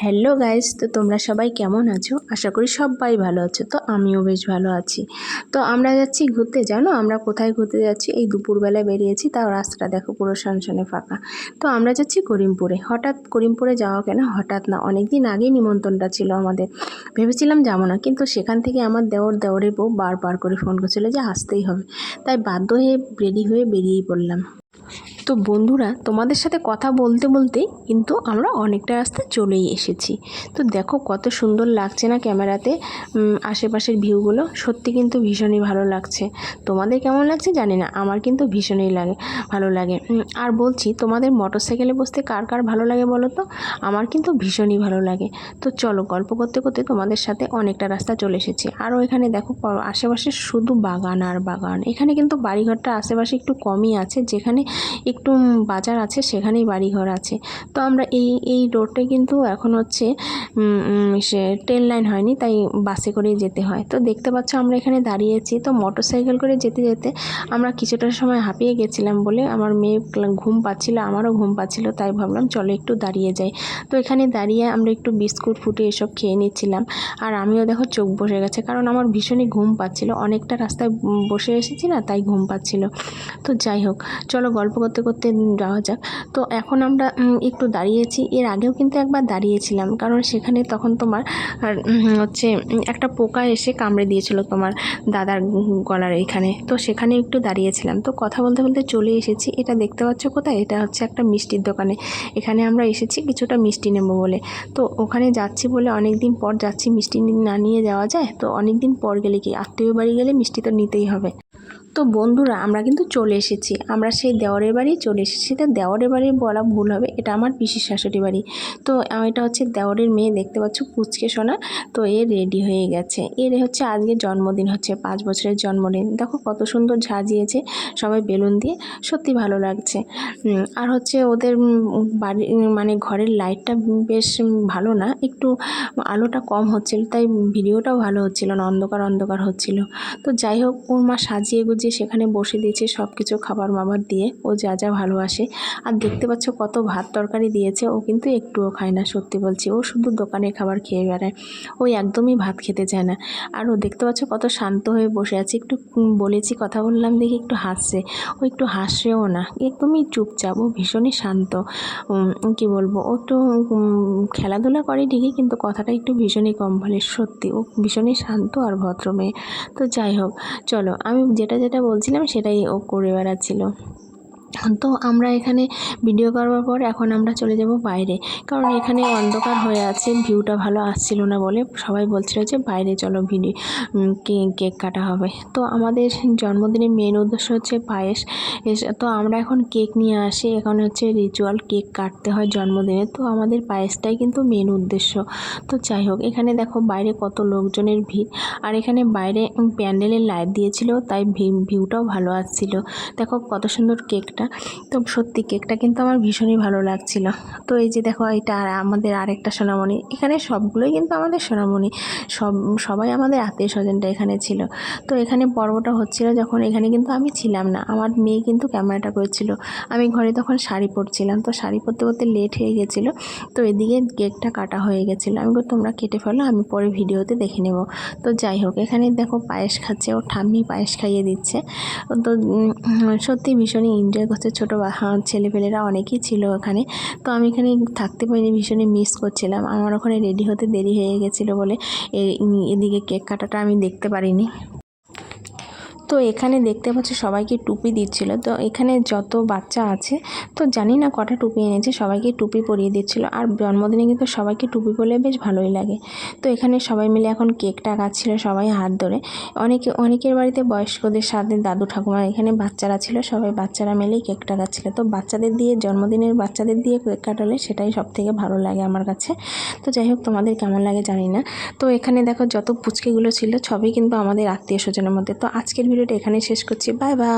Hello guys, তো তোমরা সবাই কেমন আছো? আশা করি সবাই ভালো আছো, তো আমিও বেশ ভালো আছি। তো আমরা যাচ্ছি ঘুরতে, জানো? আমরা কোথায় ঘুরতে যাচ্ছি? এই দুপুরবেলায় বেরিয়েছি, তাও রাস্তাটা দেখো পুরো শানশানে ফাঁকা। তো আমরা যাচ্ছি করিমপুরে। হঠাৎ করিমপুরে যাওয়া কেন? হঠাৎ না অনেক দিন আগেই নিমন্ত্রণটা ছিল আমাদের। ভেবেছিলাম যাব না, কিন্তু সেখান থেকে আমার দেওর দেওরের বউ বারবার করে ফোন করছিল যে আসতেই হবে। তাই বাধ্য হয়ে রেডি হয়ে বেরিয়েই পড়লাম। তো বন্ধুরা, তোমাদের সাথে কথা বলতে বলতেই কিন্তু আমরা অনেকটা রাস্তা চলেই এসেছি। তো দেখো কত সুন্দর লাগছে না ক্যামেরাতে আশেপাশের ভিউগুলো। সত্যি কিন্তু ভীষণই ভালো লাগছে। তোমাদের কেমন লাগছে জানি না, আমার কিন্তু ভীষণই লাগে, ভালো লাগে। আর বলছি, তোমাদের মোটর সাইকেলে বসতে কার কার ভালো লাগে বলো তো? আমার কিন্তু ভীষণই ভালো লাগে। তো চলো গল্প করতে করতে তোমাদের সাথে অনেকটা রাস্তা চলে এসেছি। আরও এখানে দেখো আশেপাশে শুধু বাগান আর বাগান। এখানে কিন্তু বাড়িঘরটা আশেপাশে একটু কমই আছে, যেখানে একটু বাজার আছে, সেখানেই বাড়িঘর আছে। তো আমরা এই এই রোডটা কিন্তু এখন হচ্ছে সে ট্রেন লাইন হয়নি, তাই বাসে করেই যেতে হয়। তো দেখতে পাচ্ছ আমরা এখানে দাঁড়িয়েছি। তো মোটর সাইকেল করে যেতে যেতে আমরা কিছুটা সময় হাঁপিয়ে গেছিলাম বলে আমার মেয়ে ঘুম পাচ্ছিল, আমারও ঘুম পাচ্ছিল, তাই ভাবলাম চলো একটু দাঁড়িয়ে যাই। তো এখানে দাঁড়িয়ে আমরা একটু বিস্কুট, ফুটে এসব খেয়ে নিচ্ছিলাম। আর আমিও দেখো চোখ বসে গেছে, কারণ আমার ভীষণই ঘুম পাচ্ছিল। অনেকটা রাস্তায় বসে এসেছি না, তাই ঘুম পাচ্ছিল। তো যাই হোক, চলো গল্প করতে করতে যাওয়া যাক। তো এখন আমরা একটু দাঁড়িয়েছি। এর আগেও কিন্তু একবার দাঁড়িয়েছিলাম, কারণ সেখানে তখন তোমার হচ্ছে একটা পোকা এসে কামড়ে দিয়েছিল তোমার দাদার গলার এখানে। তো সেখানে একটু দাঁড়িয়েছিলাম। তো কথা বলতে বলতে চলে এসেছি। এটা দেখতে পাচ্ছ কোথায়? এটা হচ্ছে একটা মিষ্টির দোকানে। এখানে আমরা এসেছি কিছুটা মিষ্টি নেব বলে। তো ওখানে যাচ্ছি বলে অনেক দিন পর যাচ্ছি, মিষ্টি না নিয়ে যাওয়া যায়। তো অনেক দিন পর গেলে কি? আত্মীয় বাড়ি গেলে মিষ্টি তো নিতেই হবে। তো বন্ধুরা, আমরা কিন্তু চলে এসেছি। আমরা সেই দেওয়ারের বাড়ি চলে এসেছি। তা দেওয়ারের বাড়ি বলা ভুল হবে, এটা আমার পিসির শাশুড়ি বাড়ি। তো এটা হচ্ছে দেওয়ারের মেয়ে, দেখতে পাচ্ছ পুচকে সোনা। তো এ রেডি হয়ে গেছে। এর হচ্ছে আজকে জন্মদিন হচ্ছে, পাঁচ বছরের জন্মদিন। দেখো কত সুন্দর সাজিয়েছে সবাই বেলুন দিয়ে, সত্যি ভালো লাগছে। আর হচ্ছে ওদের বাড়ি মানে ঘরের লাইটটা বেশ ভালো না, একটু আলোটা কম হচ্ছিল, তাই ভিডিওটাও ভালো হচ্ছিল না, অন্ধকার অন্ধকার হচ্ছিল। তো যাই হোক, ওর মা সাজিয়ে গুজিয়ে সেখানে বসে দিয়েছে সব কিছু খাবার মাবার দিয়ে। ও যা যা ভালোবাসে। আর দেখতে পাচ্ছ কত ভাত তরকারি দিয়েছে। ও কিন্তু একটুও খায় না, সত্যি বলছি। ও শুধু দোকানের খাবার খেয়ে বেড়ায়। ও একদমই ভাত খেতে চায় না। আর ও দেখতে পাচ্ছ কত শান্ত হয়ে বসে আছে। একটু বলেছি কথা বললাম দেখি একটু হাসছে। ও একটু হাসছেও না। একদমই চুপচাপ। ও ভীষণই শান্ত। কি বলব? ও একটু খেলাধুলা করে ঠিকই কিন্তু কথাটা একটু ভীষণই কম বলে। সত্যি, ও ভীষণই শান্ত আর ভদ্র মেয়ে। তো যাই হোক, চলো আমি যেটা যেটা বলছিলাম সেটাই ও করে বেড়াচ্ছিল। তো আমরা এখানে ভিডিও করবার পর এখন আমরা চলে যাব বাইরে। কারণ এখানে অন্ধকার হয়ে আছে ভিউটা ভালো আসছিল না বলে সবাই বলছিল যে বাইরে চলো ভিডিও কেক কাটা হবে। তো আমাদের জন্মদিনের মেন উদ্দেশ্য হচ্ছে পায়েস। তো আমরা এখন কেক নিয়ে আসি। এখন হচ্ছে রিচুয়াল কেক কাটতে হয় জন্মদিনে। তো আমাদের পায়েসটাই কিন্তু মেন উদ্দেশ্য। তো যাই হোক, এখানে দেখো বাইরে কত লোকজনের ভিড়। আর এখানে বাইরে প্যান্ডেলের লাইট দিয়েছিল, তাই ভিউটাও ভালো আসছিল। দেখো কত সুন্দর কেকটা তো সত্যি কেকটা কিন্তু আমার ভীষণই ভালো লাগছিল। তো এই যে দেখো, এটা আর আমাদের আরেকটা সোনামণি। এখানে সবগুলোই কিন্তু আমাদের সোনামণি। সব, সবাই আমাদের আত্মীয় স্বজনটা এখানে ছিল। তো এখানে পর্বটা হচ্ছিল যখন এখানে কিন্তু আমি ছিলাম না। আমার মেয়ে কিন্তু ক্যামেরাটা করেছিল। আমি ঘরে তখন শাড়ি পরছিলাম। তো শাড়ি পরতে পরতে লেট হয়ে গেছিল। তো এদিকে কেকটা কাটা হয়ে গেছিল। আমি তোমরা কেটে ফেলো, আমি পরে ভিডিওতে দেখে নেব। তো যাই হোক, এখানে দেখো পায়েস খাচ্ছে। ও ঠাম্মি পায়েস খাইয়ে দিচ্ছে। তো সত্যি ভীষণই এনজয় করছে ছোটো ছেলেপেলেরা অনেকেই ছিল ওখানে। তো আমি এখানে থাকতে পারিনি, ভীষণই মিস করছিলাম। আমার ওখানে রেডি হতে দেরি হয়ে গেছিল বলে এদিকে কেক কাটাটা আমি দেখতে পারিনি। তো এখানে দেখতে পাচ্ছি সবাইকে টুপি দিচ্ছিল। তো এখানে যত বাচ্চা আছে, তো জানি না কটা টুপি এনেছে, সবাইকে টুপি পরিয়ে দিচ্ছিল। আর জন্মদিনে কিন্তু সবাইকে টুপি পরলে বেশ ভালোই লাগে। তো এখানে সবাই মিলে এখন কেকটা কাটছিল সবাই হাত ধরে। অনেকে, অনেকের বাড়িতে বয়স্কদের সাথে দাদু ঠাকুমা এখানে বাচ্চারা ছিল, সবাই বাচ্চারা মিলেই কেকটা কাটছিল তো বাচ্চাদের দিয়ে, জন্মদিনের বাচ্চাদের দিয়ে কেক কাটালে সেটাই সব থেকে ভালো লাগে আমার কাছে। তো যাই হোক, তোমাদের কেমন লাগে জানি না। তো এখানে দেখো যত পুচকেগুলো ছিল, সবই কিন্তু আমাদের আত্মীয় স্বজনের মধ্যে। তো আজকের ভিডিওটা এখানেই শেষ করছি। Bye bye